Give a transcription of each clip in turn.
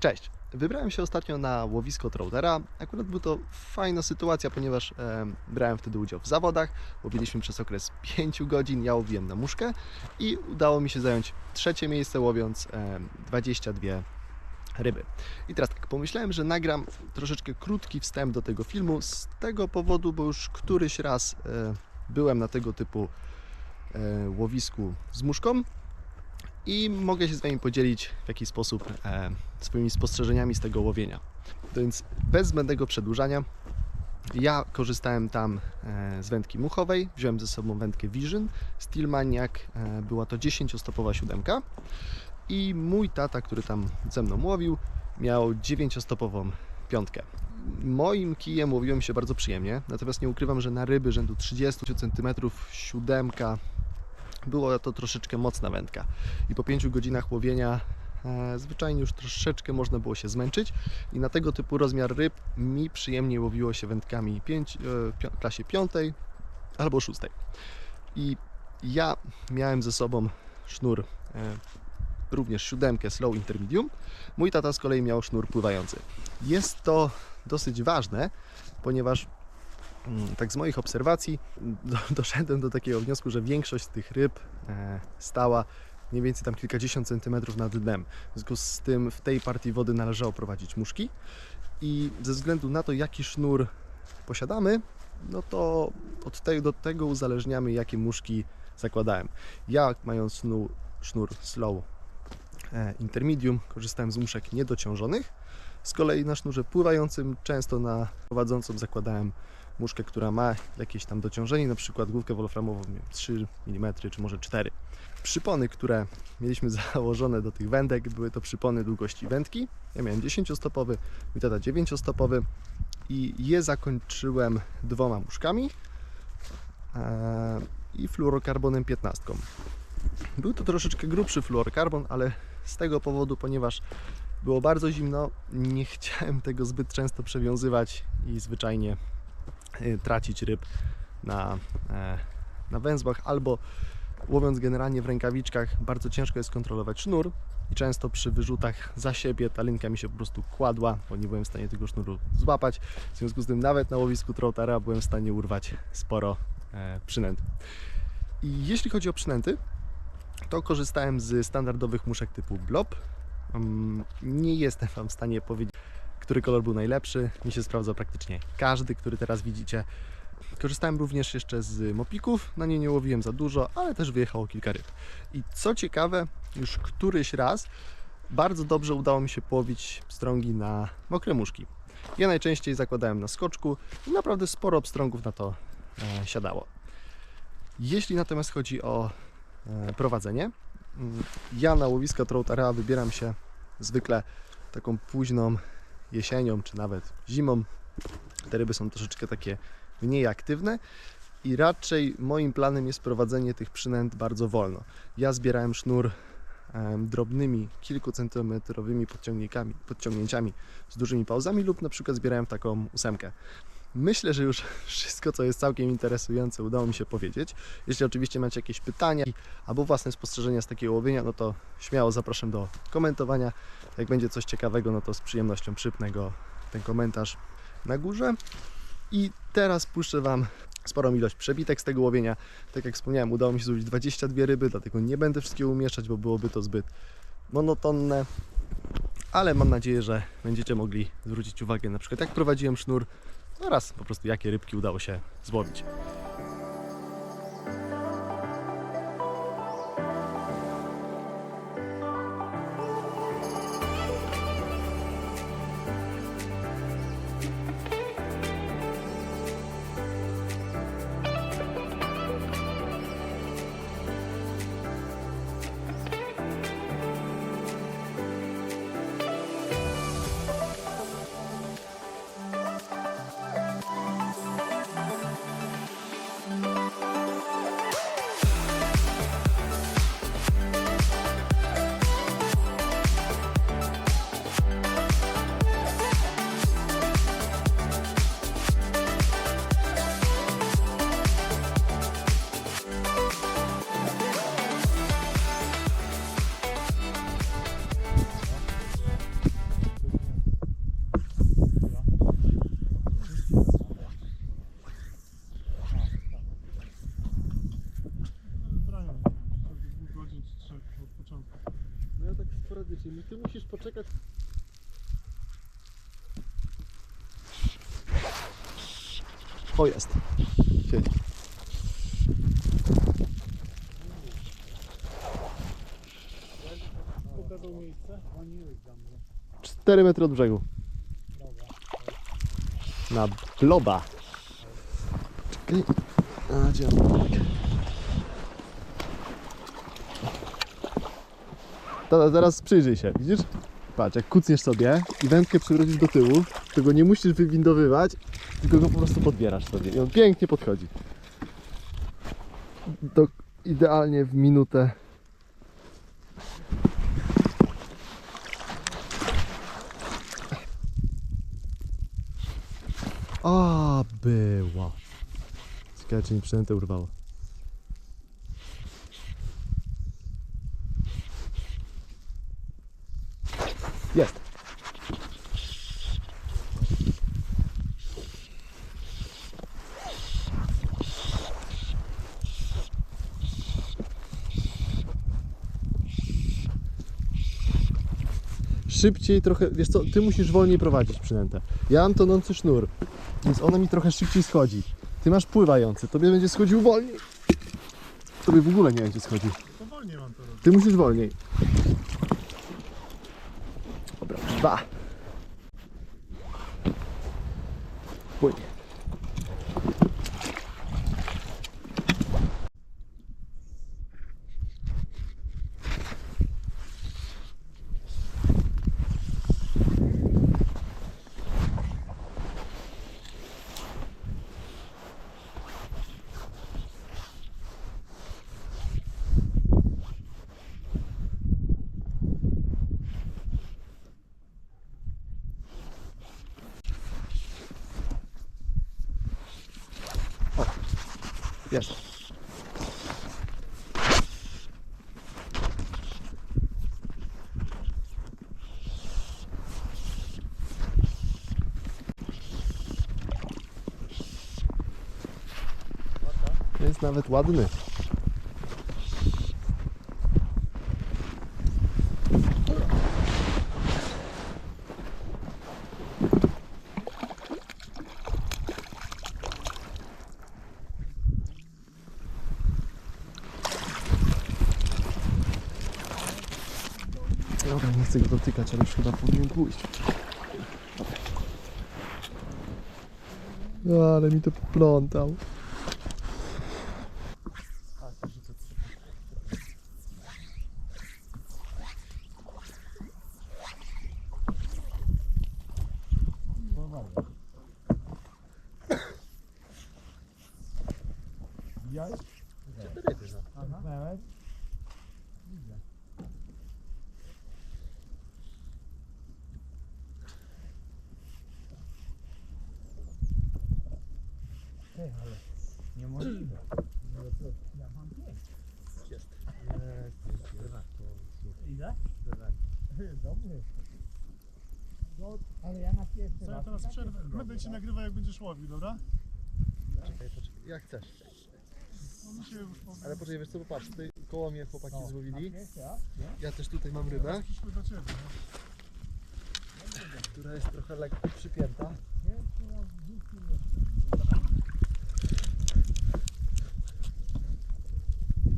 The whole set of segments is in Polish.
Cześć. Wybrałem się ostatnio na łowisko troutera. Akurat była to fajna sytuacja, ponieważ e, brałem wtedy udział w zawodach. Łowiliśmy przez okres 5 godzin, ja łowiłem na muszkę i udało mi się zająć trzecie miejsce łowiąc e, 22 ryby. I teraz tak, pomyślałem, że nagram troszeczkę krótki wstęp do tego filmu z tego powodu, bo już któryś raz e, byłem na tego typu e, łowisku z muszką i mogę się z Wami podzielić w jakiś sposób e, swoimi spostrzeżeniami z tego łowienia. Więc bez zbędnego przedłużania, ja korzystałem tam e, z wędki muchowej, wziąłem ze sobą wędkę Vision, Steelmaniac, e, była to 10-stopowa siódemka i mój tata, który tam ze mną łowił, miał 9-stopową piątkę. Moim kijem łowiłem się bardzo przyjemnie, natomiast nie ukrywam, że na ryby rzędu 30 cm siódemka było to troszeczkę mocna wędka i po 5 godzinach łowienia e, zwyczajnie już troszeczkę można było się zmęczyć i na tego typu rozmiar ryb mi przyjemnie łowiło się wędkami 5, e, klasie 5 albo 6. I ja miałem ze sobą sznur e, również siódemkę slow intermedium. Mój tata z kolei miał sznur pływający. Jest to dosyć ważne, ponieważ tak z moich obserwacji do, doszedłem do takiego wniosku, że większość z tych ryb e, stała mniej więcej tam kilkadziesiąt centymetrów nad dnem. W związku z tym w tej partii wody należało prowadzić muszki i ze względu na to, jaki sznur posiadamy, no to od tego, do tego uzależniamy, jakie muszki zakładałem. Ja mając sznur, sznur slow e, intermedium, korzystałem z muszek niedociążonych. Z kolei na sznurze pływającym, często na prowadzącą zakładałem muszkę, która ma jakieś tam dociążenie, na przykład główkę wolframową nie wiem, 3 mm czy może 4. Przypony, które mieliśmy założone do tych wędek, były to przypony długości wędki. Ja miałem 10-stopowy, mój tata 9-stopowy i je zakończyłem dwoma muszkami e, i fluorokarbonem 15. Był to troszeczkę grubszy fluorokarbon, ale z tego powodu, ponieważ było bardzo zimno, nie chciałem tego zbyt często przewiązywać i zwyczajnie tracić ryb na, e, na węzłach albo łowiąc generalnie w rękawiczkach bardzo ciężko jest kontrolować sznur i często przy wyrzutach za siebie ta linka mi się po prostu kładła, bo nie byłem w stanie tego sznuru złapać. W związku z tym nawet na łowisku troutera byłem w stanie urwać sporo e, przynęt. I jeśli chodzi o przynęty, to korzystałem z standardowych muszek typu blob. Mm, Nie jestem Wam w stanie powiedzieć, który kolor był najlepszy. Mi się sprawdza praktycznie każdy, który teraz widzicie. Korzystałem również jeszcze z mopików. Na nie nie łowiłem za dużo, ale też wyjechało kilka ryb. I co ciekawe, już któryś raz bardzo dobrze udało mi się połowić pstrągi na mokre muszki. Ja najczęściej zakładałem na skoczku i naprawdę sporo pstrągów na to e, siadało. Jeśli natomiast chodzi o e, prowadzenie, mm, ja na łowisko troutara wybieram się zwykle taką późną jesienią, czy nawet zimą. Te ryby są troszeczkę takie mniej aktywne i raczej moim planem jest prowadzenie tych przynęt bardzo wolno. Ja zbierałem sznur drobnymi, kilkucentymetrowymi podciągnikami, podciągnięciami z dużymi pauzami lub na przykład zbierałem taką ósemkę. Myślę, że już wszystko, co jest całkiem interesujące, udało mi się powiedzieć. Jeśli oczywiście macie jakieś pytania albo własne spostrzeżenia z takiego łowienia, no to śmiało zapraszam do komentowania. Jak będzie coś ciekawego, no to z przyjemnością przypnę go ten komentarz na górze. I teraz puszczę Wam sporą ilość przebitek z tego łowienia. Tak jak wspomniałem, udało mi się złowić 22 ryby, dlatego nie będę wszystkiego umieszczać, bo byłoby to zbyt monotonne. Ale mam nadzieję, że będziecie mogli zwrócić uwagę na przykład jak prowadziłem sznur oraz po prostu jakie rybki udało się złowić. Mi ty musisz poczekać. O, jest. Siedzi. Pokazał miejsce. 4 metry od brzegu. Na bloba. Czekaj. A, zaraz przyjrzyj się, widzisz? Patrz, jak kucniesz sobie i wędkę przewrócisz do tyłu, to go nie musisz wywindowywać, tylko go po prostu podbierasz sobie i on pięknie podchodzi. To idealnie w minutę. A, była. Ciekawe, czy mi przynętę urwało. Jest. Szybciej trochę, wiesz co, ty musisz wolniej prowadzić przynętę. Ja mam tonący sznur, więc ona mi trochę szybciej schodzi. Ty masz pływający, tobie będzie schodził wolniej. Tobie w ogóle nie będzie schodził. To wolniej mam to robić. Ty musisz wolniej. Dobra, dwa. Płynie. Jest. Jest nawet ładny. Dobra, nie chcę go dotykać, ale już chyba powinien pójść. No, ale mi to poplątał. Ja mam pięć. Jest. Ile? Dobry. No, ale ja na pierwszy Co ja raz teraz przerwę? Będę ci tak? nagrywał jak będziesz łowił, dobra? Czekaj, poczekaj. Jak chcesz. No mi się już powiem. Ale poczekaj, wiesz co, popatrz, tutaj koło mnie chłopaki złowili. nie? Ja też tutaj mam rybę, Szliśmy do ciebie, no. która jest trochę lekko przypięta. Pierwszy raz w życiu jestem.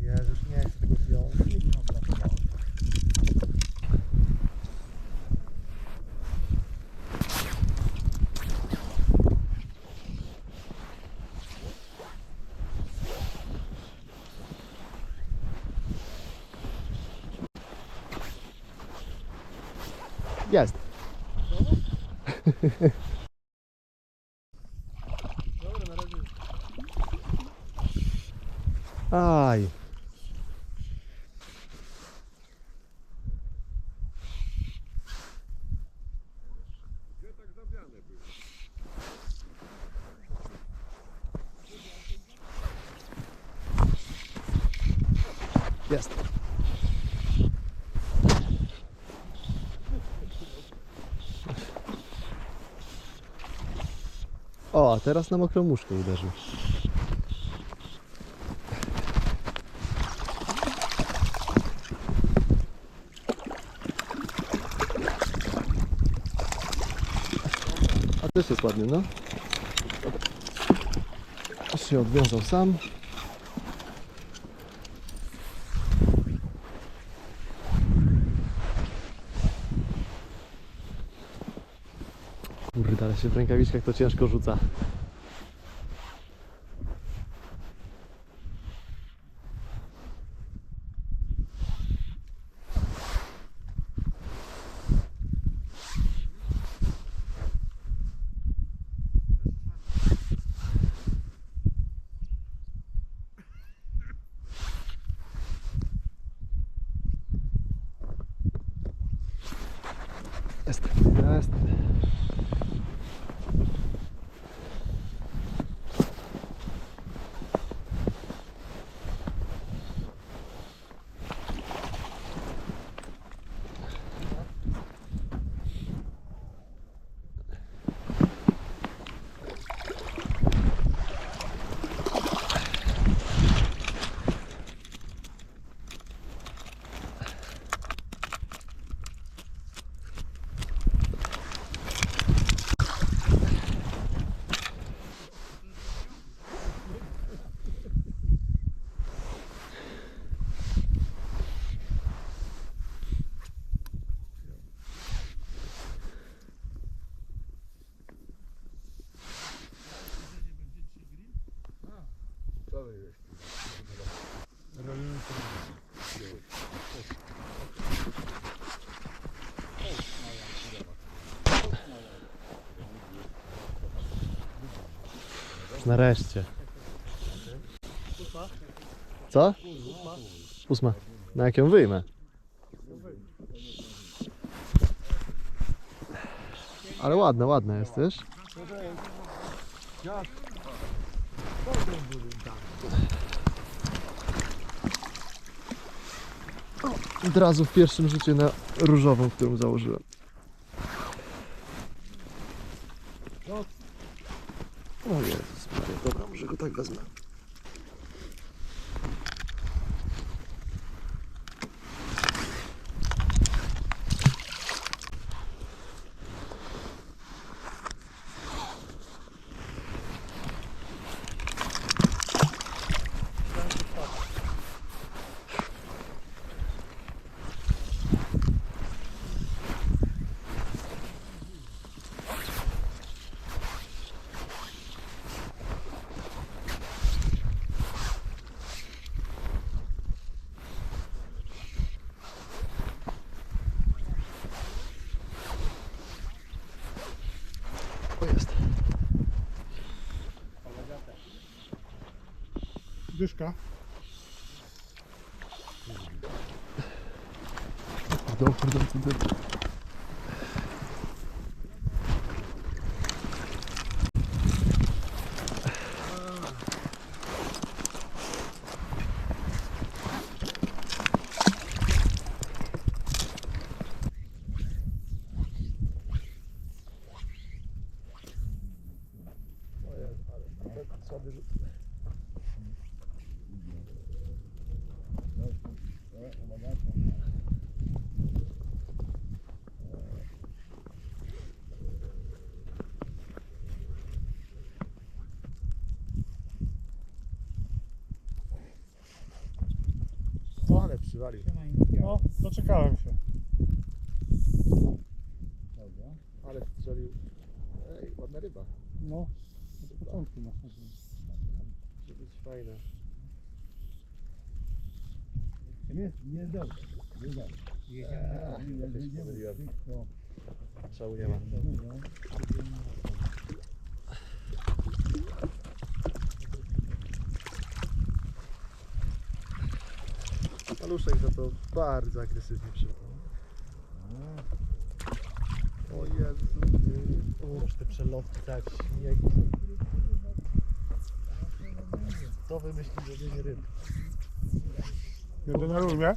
Jezus, nie chcę tego wziąć. Trudno brakowało. Jest. Dobra, na razie. Aj. Jest. O, a teraz na mokrą muszkę uderzył. A też jest ładny, no. Aż się odwiązał sam. Kurde, ale się w rękawiczkach to ciężko rzuca. Jest, jest. Nareszcie. Co? Ósma. Na jak ją wyjmę? Ale ładne, ładne jest też. Od razu w pierwszym rzucie na różową, którą założyłem. O Jezus Maria, dobra, może go tak wezmę. Dyszka. Kurde, kurde, kurde. Co? Ale przywalił. No, doczekałem się. Dobra. Ale strzelił. Ej, ładna ryba. No, od początku masz. Może być fajne. Nie, nie dobrze. Nie dobrze. Eee, Jedziemy, jedziemy. Szału nie ma. Paluszek za to bardzo agresywnie przyjął. O Jezu. O, już te przelotki tak śniegi są. Kto wymyślił łowienie ryb? Denerwuj mnie.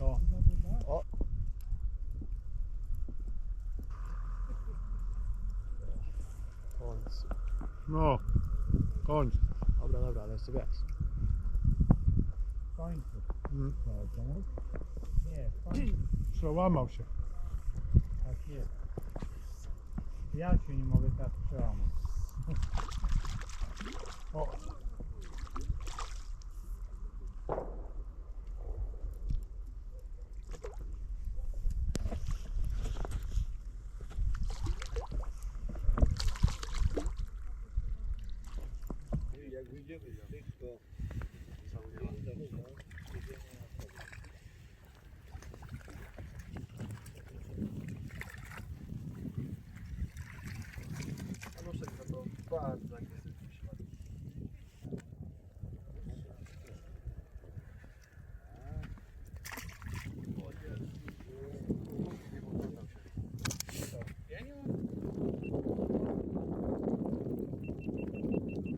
O. O. Końcu. No, kończ. Dobra, dobra, ale jeszcze wiesz. Końcu. Tak? Nie, końcu. Przełamał się. Tak jest. Ja się nie mogę teraz przełamać. O, Jak wyjdziemy z tych, to bardzo agresywny ślad.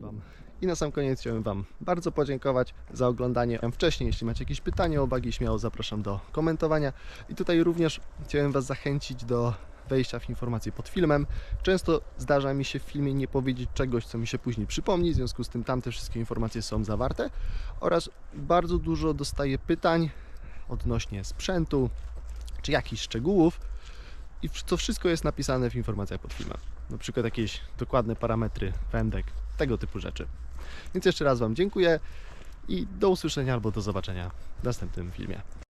Wam. Na sam koniec chciałbym Wam bardzo podziękować za oglądanie. Wcześniej, jeśli macie jakieś pytania o bagi, śmiało zapraszam do komentowania. I tutaj również chciałem Was zachęcić do wejścia w informacje pod filmem. Często zdarza mi się w filmie nie powiedzieć czegoś, co mi się później przypomni, w związku z tym tamte wszystkie informacje są zawarte. Oraz bardzo dużo dostaję pytań odnośnie sprzętu czy jakichś szczegółów. I to wszystko jest napisane w informacjach pod filmem. Na przykład jakieś dokładne parametry wędek, tego typu rzeczy. Więc jeszcze raz Wam dziękuję i do usłyszenia albo do zobaczenia w następnym filmie.